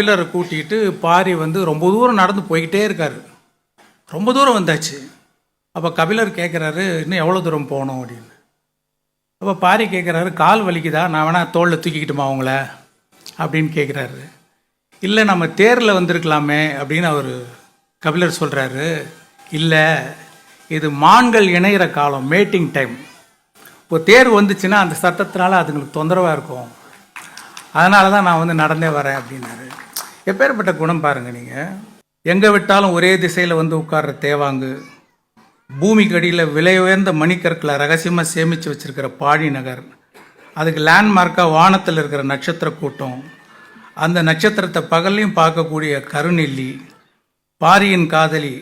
கபிலரை கூட்டிகிட்டு பாரி வந்து ரொம்ப தூரம் நடந்து போய்கிட்டே இருக்கார். ரொம்ப தூரம் வந்தாச்சு. அப்போ கபிலர் கேட்குறாரு இன்னும் எவ்வளோ தூரம் போகணும்? அப்படின்னு. அப்போ பாரி கேட்குறாரு கால் வலிக்குதா? நான் வேணால் தோளில் தூக்கிக்கிட்டுமா அவங்கள அப்படின்னு கேட்குறாரு இல்லை நம்ம தேரில் வந்திருக்கலாமே அப்படின்னு அவர் கபிலர் சொல்கிறாரு இல்லை இது மான்கள் இணையிற காலம் மேட்டிங் டைம் இப்போ தேர் வந்துச்சுன்னா அந்த சத்தத்தினால அதுங்களுக்கு தொந்தரவாக இருக்கும். அதனால தான் நான் வந்து நடந்தே வரேன் அப்படின்னாரு. எப்பேற்பட்ட குணம் பாருங்கள் நீங்கள் எங்கே விட்டாலும் ஒரே திசையில் வந்து உட்கார்ற தேவாங்கு பூமிக்கு அடியில் விலை உயர்ந்த மணிக்கற்களை ரகசியமாக சேமித்து வச்சுருக்கிற பாடி நகர் அதுக்கு லேண்ட்மார்க்காக வானத்தில் இருக்கிற நட்சத்திர கூட்டம் அந்த நட்சத்திரத்தை பகல்லையும் பார்க்கக்கூடிய கருநெல்லி பாரியின் காதலி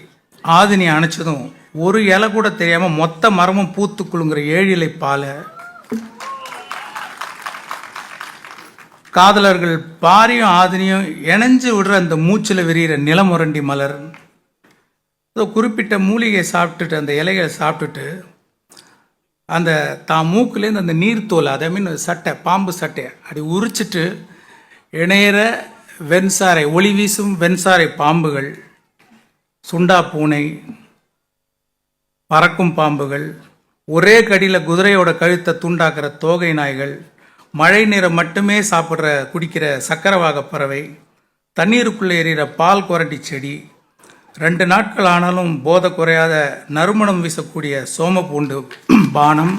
ஆதினி அணைச்சதும் ஒரு இலை கூட தெரியாமல் மொத்த மரமும் பூத்து குலுங்குற ஏழிலை பாலை காதலர்கள் பாரியும் ஆதினியும் இணைஞ்சு விடுற அந்த மூச்சில் விரிகிற நிலமுரண்டி மலர். ஏதோ குறிப்பிட்ட மூலிகையை சாப்பிட்டுட்டு அந்த இலைகளை சாப்பிட்டுட்டு அந்த தான் மூக்குலேருந்து அந்த நீர்த்தோல் அதை மீன் சட்டை பாம்பு சட்டை அப்படி உரிச்சிட்டு இணையிற வெண்சாரை ஒளி வீசும் வெண்சாரை பாம்புகள் சுண்டா பூனை பறக்கும் பாம்புகள் ஒரே கடியில் குதிரையோட கழுத்தை துண்டாக்குற தோகை நாய்கள் மழை நீரை மட்டுமே சாப்பிட்ற குடிக்கிற சக்கரவாக பறவை தண்ணீருக்குள்ளே எறிகிற பால் குரண்டி செடி ரெண்டு நாட்கள் ஆனாலும் போதை குறையாத நறுமணம் வீசக்கூடிய சோமப்பூண்டு பானம்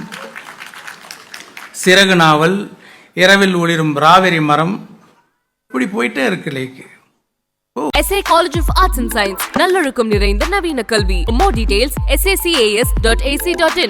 சிறகு நாவல் இரவில் ஒளிரும் ராவெரி மரம் இப்படி போயிட்டே இருக்கு லேக்கு. SA College of Arts and Science நல்லொழுக்கம் நிறைந்த நவீன கல்வி. More details sacas.ac.in